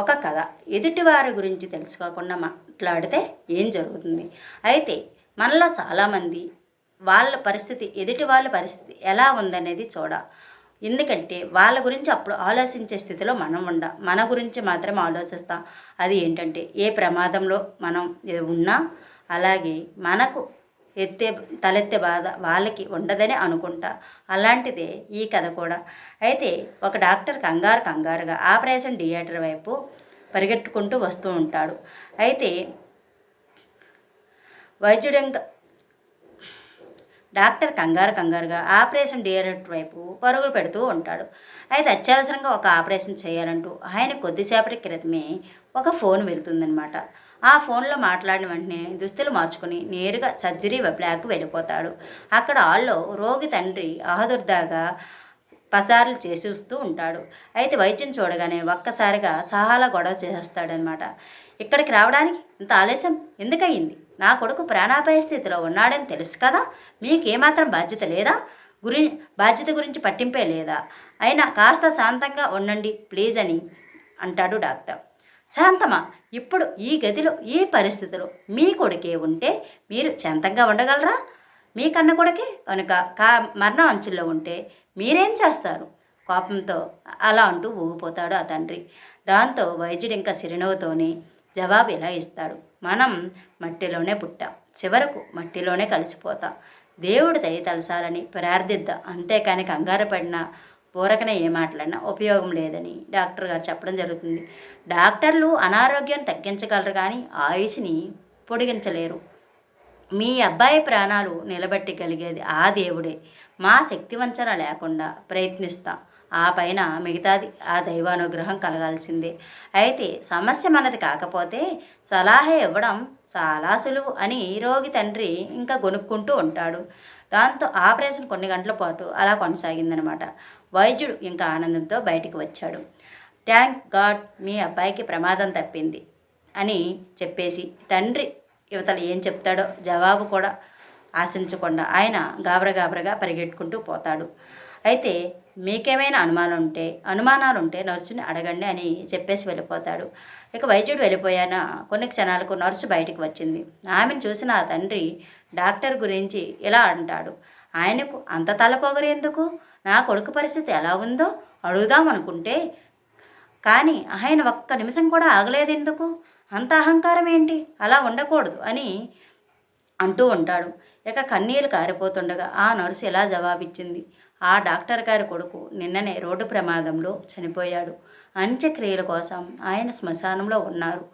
ఒక కథ ఎదుటివారి గురించి తెలుసుకోకుండా మాట్లాడితే ఏం జరుగుతుంది? అయితే మనలో చాలామంది వాళ్ళ పరిస్థితి ఎదుటి వాళ్ళ పరిస్థితి ఎలా ఉందనేది చూడ. ఎందుకంటే వాళ్ళ గురించి అప్పుడు ఆలోచించే స్థితిలో మనం ఉండ మన గురించి మాత్రమే ఆలోచిస్తాం. అది ఏంటంటే ఏ ప్రమాదంలో మనం ఉన్నా అలాగే మనకు ఎత్తే తలెత్తే బాధ వాళ్ళకి ఉండదని అనుకుంటా. అలాంటిదే ఈ కథ కూడా. అయితే ఒక డాక్టర్ కంగారు కంగారుగా ఆపరేషన్ థియేటర్ వైపు పరిగెట్టుకుంటూ వస్తూ ఉంటాడు. అయితే వైద్యుడు డాక్టర్ కంగారు కంగారుగా ఆపరేషన్ థియేటర్ వైపు పరుగులు పెడుతూ ఉంటాడు. అయితే అత్యవసరంగా ఒక ఆపరేషన్ చేయాలంటూ ఆయన కొద్దిసేపటి క్రితమే ఒక ఫోన్ వెళ్తుందనమాట ఆ ఫోన్లో మాట్లాడిన వెంటనే దుస్తులు మార్చుకుని నేరుగా సర్జరీ బ్లాక్ వెళ్ళిపోతాడు. అక్కడ హాల్లో రోగి తండ్రి అహదుర్దాగా పసార్లు చేసి వస్తూ ఉంటాడు. అయితే వైద్యం చూడగానే ఒక్కసారిగా చాలా గొడవ చేసేస్తాడనమాట. ఇక్కడికి రావడానికి ఇంత ఆలస్యం? ఎందుకయ్యింది? నా కొడుకు ప్రాణాపాయ స్థితిలో ఉన్నాడని తెలుసు కదా? మీకు ఏమాత్రం బాధ్యత లేదా? గురి బాధ్యత గురించి పట్టింపే లేదా? అయినా కాస్త శాంతంగా ఉండండి ప్లీజ్ అని అంటాడు డాక్టర్. శాంతమా ఇప్పుడు ఈ గదిలో ఈ పరిస్థితిలో మీ కొడుకే ఉంటే మీరు శాంతంగా ఉండగలరా? మీ కన్న కొడుకే? కనుక కా మరణ అంచుల్లో ఉంటే మీరేం చేస్తారు? కోపంతో అలా అంటూ ఊగిపోతాడు ఆ తండ్రి. దాంతో వైద్యుడు ఇంకా చిరునవ్వుతోనే జవాబు ఇలా ఇస్తాడు. మనం మట్టిలోనే పుట్టాం. చివరకు మట్టిలోనే కలిసిపోతాం. దేవుడి దయ తలసాలని ప్రార్థిద్దాం. అంతేకాని కంగారు పడినా పూరకన ఏ మాట్లాడినా ఉపయోగం లేదని డాక్టర్ గారు చెప్పడం జరుగుతుంది. డాక్టర్లు అనారోగ్యాన్ని తగ్గించగలరు కానీ ఆయుష్ని పొడిగించలేరు. మీ అబ్బాయి ప్రాణాలు నిలబెట్టగలిగేది ఆ దేవుడే. మా శక్తివంచన లేకుండా ప్రయత్నిస్తాం. ఆ పైన మిగతాది ఆ దైవానుగ్రహం కలగాల్సిందే. అయితే సమస్య మనది కాకపోతే సలహా ఇవ్వడం చాలా సులువు అని రోగి తండ్రి ఇంకా కొనుక్కుంటూ ఉంటాడు. దాంతో ఆపరేషన్ కొన్ని గంటల పాటు అలా కొనసాగిందనమాట. వైద్యుడు ఇంకా ఆనందంతో బయటికి వచ్చాడు. థ్యాంక్ గాడ్ మీ అబ్బాయికి ప్రమాదం తప్పింది అని చెప్పేసి తండ్రి యువతలు ఏం చెప్తాడో జవాబు కూడా ఆశించకుండా ఆయన గాబరగాబరగా పరిగెట్టుకుంటూ పోతాడు. అయితే మీకేమైనా అనుమానం ఉంటే అనుమానాలు ఉంటే నర్సుని అడగండి అని చెప్పేసి వెళ్ళిపోతాడు. ఇక వైద్యుడు వెళ్ళిపోయాన. కొన్ని క్షణాలకు నర్సు బయటికి వచ్చింది. ఆమెను చూసిన ఆ తండ్రి డాక్టర్ గురించి ఇలా అంటాడు. ఆయనకు అంత తలపొగరు ఎందుకు? నా కొడుకు పరిస్థితి ఎలా ఉందో అడుగుదాం అనుకుంటే. కానీ ఆయన ఒక్క నిమిషం కూడా ఆగలేదు ఎందుకు అంత అహంకారం ఏంటి? అలా ఉండకూడదు అని అంటూ ఉంటాడు. ఇక కన్నీళ్ళు కారిపోతుండగా ఆ నర్సు ఎలా జవాబిచ్చింది? ఆ డాక్టర్ గారి కొడుకు నిన్ననే రోడ్డు ప్రమాదంలో చనిపోయాడు. అంత్యక్రియల కోసం ఆయన శ్మశానంలో ఉన్నారు.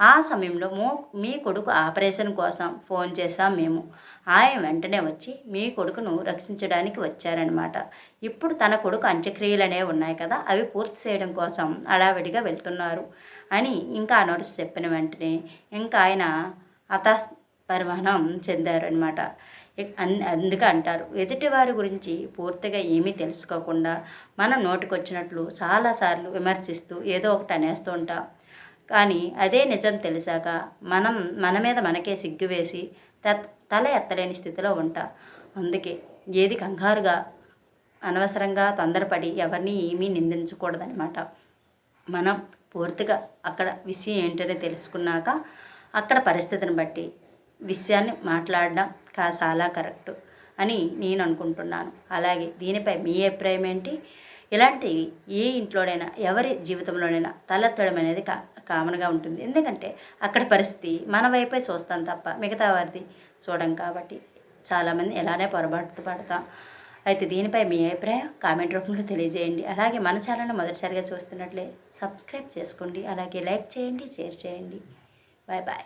ఆ సమయంలో మో మీ కొడుకు ఆపరేషన్ కోసం ఫోన్ చేశాం మేము. ఆయన వెంటనే వచ్చి మీ కొడుకును రక్షించడానికి వచ్చారనమాట ఇప్పుడు తన కొడుకు అంత్యక్రియలనే ఉన్నాయి కదా అవి పూర్తి చేయడం కోసం అడావిడిగా వెళ్తున్నారు అని ఇంకా ఆ చెప్పిన వెంటనే ఇంకా ఆయన అత పరిమాణం చెందారనమాట అందుకే అంటారు. ఎదుటివారి గురించి పూర్తిగా ఏమీ తెలుసుకోకుండా మనం నోటికొచ్చినట్లు చాలాసార్లు విమర్శిస్తూ ఏదో ఒకటి అనేస్తూ ఉంటాం. కానీ అదే నిజం తెలిసాక మనం మన మీద మనకే సిగ్గు వేసి త- తల ఎత్తలేని స్థితిలో ఉంటా. అందుకే ఏది కంగారుగా అనవసరంగా తొందరపడి ఎవరిని ఏమీ నిందించకూడదనమాట మనం పూర్తిగా అక్కడ విషయం ఏంటనే తెలుసుకున్నాక అక్కడ పరిస్థితిని బట్టి విషయాన్ని మాట్లాడడం కా చాలా కరెక్ట్ అని నేను అనుకుంటున్నాను. అలాగే దీనిపై మీ అభిప్రాయం ఏంటి? ఇలాంటివి ఏ ఇంట్లోనైనా ఎవరి జీవితంలోనైనా తలెత్తడం అనేది కా కామన్గా ఉంటుంది. ఎందుకంటే అక్కడ పరిస్థితి మన వైపే చూస్తాం తప్ప మిగతా వారిది చూడం కాబట్టి చాలామంది ఎలానే పొరపాటు పడతాం. అయితే దీనిపై మీ అభిప్రాయం కామెంట్ రూపంలో తెలియజేయండి. అలాగే మన ఛానల్ని మొదటిసారిగా చూస్తున్నట్లే సబ్స్క్రైబ్ చేసుకోండి. అలాగే లైక్ చేయండి షేర్ చేయండి. Bye bye.